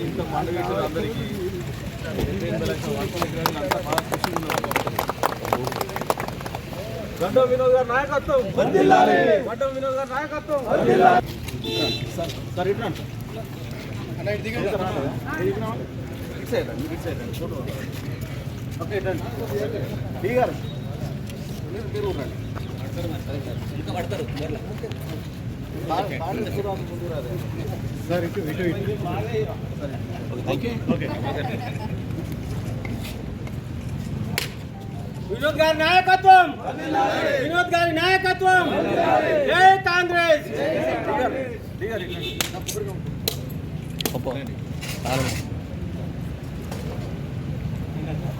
ఇంత పండుగ అందరికీ గడ్డ వినోద్ గారి నాయకత్వం గడ్డ వినోద్ గారి నాయకత్వం సార్ సార్ ఇటు రండి. ఇటు దిగండి. రండి. ఇటు సైడ్ రండి, ఇటు సైడ్ రండి. ఫోటో ఓకే ఇటు రండి. దిగారు మీరు రండి ఎక్కువ రాదు, ముందు రాదు. ఓకే ఓకే వినోద్ గారి నాయకత్వం వినోద్ గారి నాయకత్వం జై కాంగ్రెస్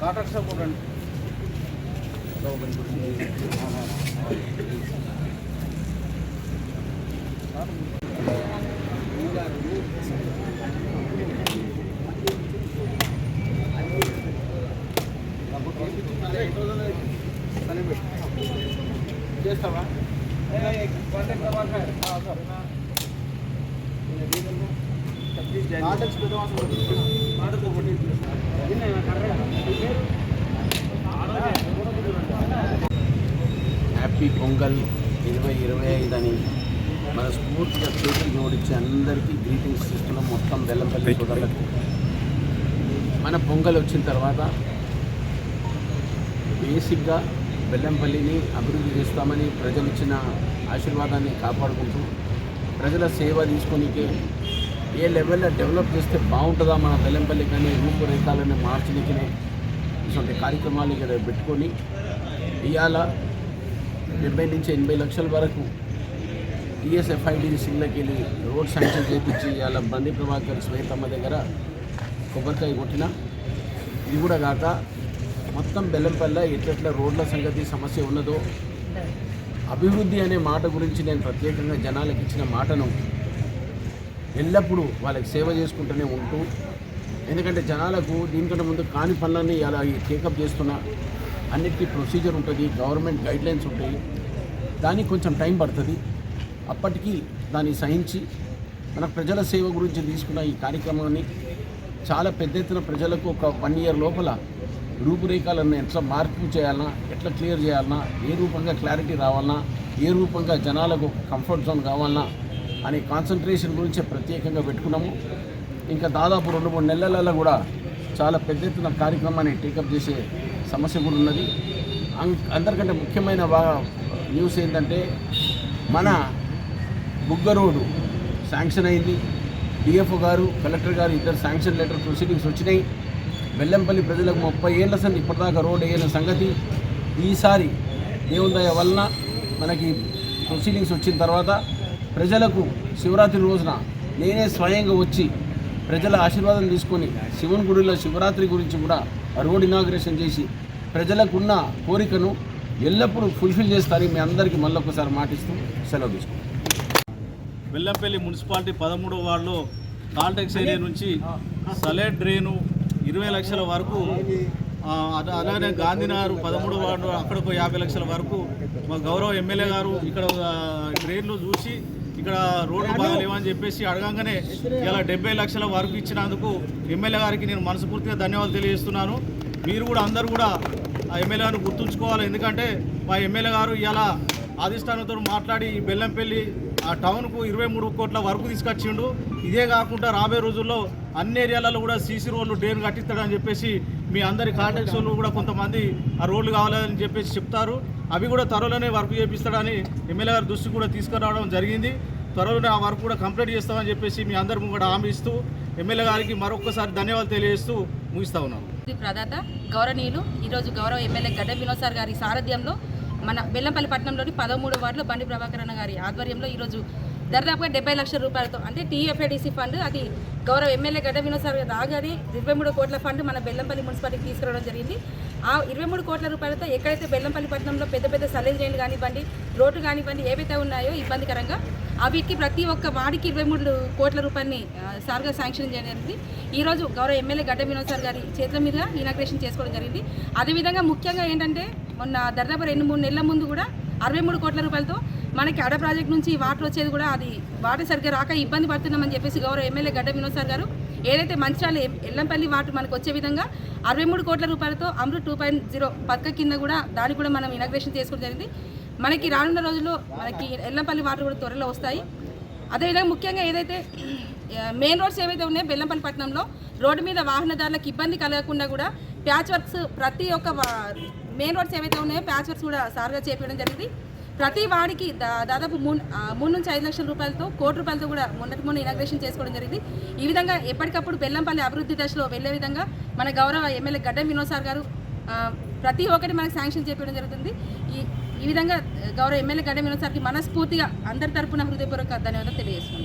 కాటాక్ సార్ చేస్తావా? హ్యాపీ పొంగల్ ఇరవై ఇరవై ఐదు అని మన స్ఫూర్తిగా చేతులు జోడించి అందరికీ గ్రీటింగ్స్ ఇస్తున్నాం. మొత్తం బెల్లంపల్లి సోదరులకు. మన పొంగల్ వచ్చిన తర్వాత బేసిక్గా బెల్లంపల్లిని అభివృద్ధి చేస్తామని ప్రజలు ఇచ్చిన ఆశీర్వాదాన్ని కాపాడుకుంటూ ప్రజల సేవ తీసుకొనికే ఏ లెవెల్లో డెవలప్ చేస్తే బాగుంటుందా మన బెల్లంపల్లి కానీ రూపురేఖాలని మార్చడానికి ఇటువంటి కార్యక్రమాలు ఇక్కడ పెట్టుకొని ఇవాళ డెబ్బై నుంచి ఎనభై లక్షల వరకు టీఎస్ఎఫ్ఐడి సిగ్లకి వెళ్ళి రోడ్ శాంక్షన్ చేయించి ఇవాళ బండి ప్రభాకర్ శ్వేతమ్మ దగ్గర కొబ్బరికాయ కొట్టిన. ఇది కూడా కాక మొత్తం బెల్లంపల్ల ఎట్లెట్ల రోడ్ల సంగతి సమస్య ఉన్నదో అభివృద్ధి అనే మాట గురించి నేను ప్రత్యేకంగా జనాలకు ఇచ్చిన మాటను ఎల్లప్పుడూ వాళ్ళకి సేవ చేసుకుంటూనే ఉంటూ ఎందుకంటే జనాలకు దీనికంటే ముందు కాని పనులన్నీ ఇలా టేకప్ చేస్తున్నా అన్నిటికీ ప్రొసీజర్ ఉంటుంది గవర్నమెంట్ గైడ్లైన్స్ ఉంటాయి. దానికి కొంచెం టైం పడుతుంది. అప్పటికి దాన్ని సహించి మన ప్రజల సేవ గురించి తీసుకున్న ఈ కార్యక్రమాన్ని చాలా పెద్ద ఎత్తున ప్రజలకు ఒక వన్ ఇయర్ లోపల రూపురేఖలను ఎట్లా మార్పు చేయాలన్నా ఎట్లా క్లియర్ చేయాలన్నా ఏ రూపంగా క్లారిటీ రావాలన్నా ఏ రూపంగా జనాలకు కంఫర్ట్ జోన్ కావాలన్నా అనే కాన్సన్ట్రేషన్ గురించి ప్రత్యేకంగా పెట్టుకున్నాము. ఇంకా దాదాపు రెండు మూడు నెలలలో కూడా చాలా పెద్ద ఎత్తున కార్యక్రమాన్ని టేకప్ చేసే సమస్య కూడా ఉన్నది. అం- అందరికంటే ముఖ్యమైన న్యూస్ ఏంటంటే మన బుగ్గ రోడ్డు శాంక్షన్ అయింది. డిఎఫ్ఓ గారు కలెక్టర్ గారు ఇద్దరు శాంక్షన్ లెటర్ ప్రొసీడింగ్స్ వచ్చినాయి. బెల్లంపల్లి ప్రజలకు ముప్పై ఏళ్ళ సంది ఇప్పటిదాకా రోడ్ వేయని సంగతి ఈసారి దేవుదయ వలన మనకి ప్రొసీడింగ్స్ వచ్చిన తర్వాత ప్రజలకు శివరాత్రి రోజున నేనే స్వయంగా వచ్చి ప్రజల ఆశీర్వాదం తీసుకొని శివుని గుడిలో శివరాత్రి గురించి కూడా రోడ్ ఇనాగ్రేషన్ చేసి ప్రజలకున్న కోరికను ఎల్లప్పుడూ ఫుల్ఫిల్ చేస్తారని మీ అందరికీ మళ్ళొకసారి మాటిస్తూ సెలవు తీసుకుంటాం బెల్లంపల్లి మున్సిపాలిటీ పదమూడవ వార్డులో కాల్టెక్స్ ఏరియా నుంచి సలేట్ డ్రైను ఇరవై లక్షల వరకు ఆ, అలానే గాంధీనగర్ పదమూడు వార్డు అక్కడ ఒక యాభై లక్షల వరకు మా గౌరవ ఎమ్మెల్యే గారు ఇక్కడ ట్రైన్లు చూసి ఇక్కడ రోడ్లు బాగాలేవని చెప్పేసి అడగంగానే ఇలా డెబ్బై లక్షల వరకు ఇచ్చినందుకు ఎమ్మెల్యే గారికి నేను మనస్ఫూర్తిగా ధన్యవాదాలు తెలియజేస్తున్నాను. మీరు కూడా అందరూ కూడా ఆ ఎమ్మెల్యే గారిని గుర్తుంచుకోవాలి. ఎందుకంటే మా ఎమ్మెల్యే గారు ఇలా అధిష్టానంతో మాట్లాడి బెల్లంపల్లి ఆ టౌన్కు ఇరవై మూడు కోట్ల వరకు తీసుకొచ్చిండు. ఇదే కాకుండా రాబోయే రోజుల్లో అన్ని ఏరియాలలో కూడా సీసీ రోడ్లు డ్రైన్ కట్టిస్తాడని చెప్పేసి మీ అందరి కాంటాక్ట్స్ వాళ్ళు కూడా కొంతమంది ఆ రోడ్లు కావాలని చెప్పేసి చెప్తారు. అవి కూడా త్వరలోనే వర్క్ చేపిస్తాడని ఎమ్మెల్యే గారి దృష్టి కూడా తీసుకురావడం జరిగింది. త్వరలోనే ఆ వర్క్ కూడా కంప్లీట్ చేస్తామని చెప్పేసి మీ అందరి కూడా హామీ ఇస్తూ ఎమ్మెల్యే గారికి మరొకసారి ధన్యవాదాలు తెలియజేస్తూ ముగిస్తా ఉన్నాను. ప్రదాత గౌరవనీయులు ఈరోజు గౌరవ ఎమ్మెల్యే గడ్డ వినోద్ సార్ గారి సారథ్యంలో మన బెల్లంపల్లి పట్టణంలోని పదమూడు వార్డులో బండి ప్రభాకర్ అన్న గారి ఆధ్వర్యంలో ఈరోజు దాదాపుగా డెబ్బై లక్షల రూపాయలతో అంటే టీఎఫ్ఐడిసి ఫండ్ అది గౌరవ ఎమ్మెల్యే గడ్డ వినోసారి గారు రాగానే ఇరవై మూడు కోట్ల ఫండ్ మన బెల్లంపల్లి మున్సిపాలిటీకి తీసుకురావడం జరిగింది. ఆ ఇరవై మూడు కోట్ల రూపాయలతో ఎక్కడైతే బెల్లంపల్లి పట్టణంలో పెద్ద పెద్ద సలేజ్ రైలు కానివ్వండి రోడ్డు కానివ్వండి ఏవైతే ఉన్నాయో ఇబ్బందికరంగా అవికి ప్రతి ఒక్క వాడికి ఇరవై మూడు కోట్ల రూపాయలని సార్గా శాంక్షన్ చేయడం జరిగింది. ఈరోజు గౌరవ ఎమ్మెల్యే గడ్డ వినోద్ సార్ గారి చేతుల మీద ఇనాగ్రేషన్ చేసుకోవడం జరిగింది. అదేవిధంగా ముఖ్యంగా ఏంటంటే మొన్న దాదాపు రెండు మూడు నెలల ముందు కూడా అరవై మూడు కోట్ల రూపాయలతో మనకి అడ ప్రాజెక్ట్ నుంచి వాటర్ వచ్చేది కూడా అది వాటర్ సరిగ్గా రాక ఇబ్బంది పడుతున్నామని చెప్పేసి గౌరవ ఎమ్మెల్యే గడ్డ వినోద్ సార్ గారు. ఏదైతే మంచిర్యాల ఎల్లంపల్లి వాటర్ మనకు వచ్చే విధంగా అరవై మూడు కోట్ల రూపాయలతో అమృత్ టూ పాయింట్ జీరో పథక కింద కూడా దాన్ని కూడా మనం ఇనాగ్రేషన్ చేసుకోవడం జరిగింది. మనకి రానున్న రోజుల్లో మనకి ఎల్లంపల్లి వాటర్ కూడా త్వరలో వస్తాయి. అదేవిధంగా ముఖ్యంగా ఏదైతే మెయిన్ రోడ్స్ ఏవైతే ఉన్నాయో బెల్లంపల్లి పట్టణంలో రోడ్డు మీద వాహనదారులకు ఇబ్బంది కలగకుండా కూడా ప్యాచ్ వర్క్స్ ప్రతి ఒక్క మెయిన్ రోడ్స్ ఏవైతే ఉన్నాయో ప్యాచ్ వర్క్స్ కూడా సార్గా చేపించడం జరిగింది. ప్రతి వాడికి దా- దాదాపు మూడు మూడు నుంచి ఐదు లక్షల రూపాయలతో కోటి రూపాయలతో కూడా మొన్నటి మొన్న ఇనాగ్రేషన్ చేసుకోవడం జరిగింది. ఈ విధంగా ఎప్పటికప్పుడు బెల్లంపల్లి అభివృద్ధి దశలో వెళ్ళే విధంగా మన గౌరవ ఎమ్మెల్యే గడ్డ వినోద్ సార్ గారు ప్రతి ఒక్కటి మనకు శాంక్షన్ చేపించడం జరుగుతుంది. ఈ ఈ విధంగా గౌరవ ఎమ్మెల్యే గడ్డ వినోద్ సార్కి మనస్ఫూర్తిగా అందరి తరపున హృదయపూర్వక ధన్యవాదాలు తెలియజేస్తున్నాను.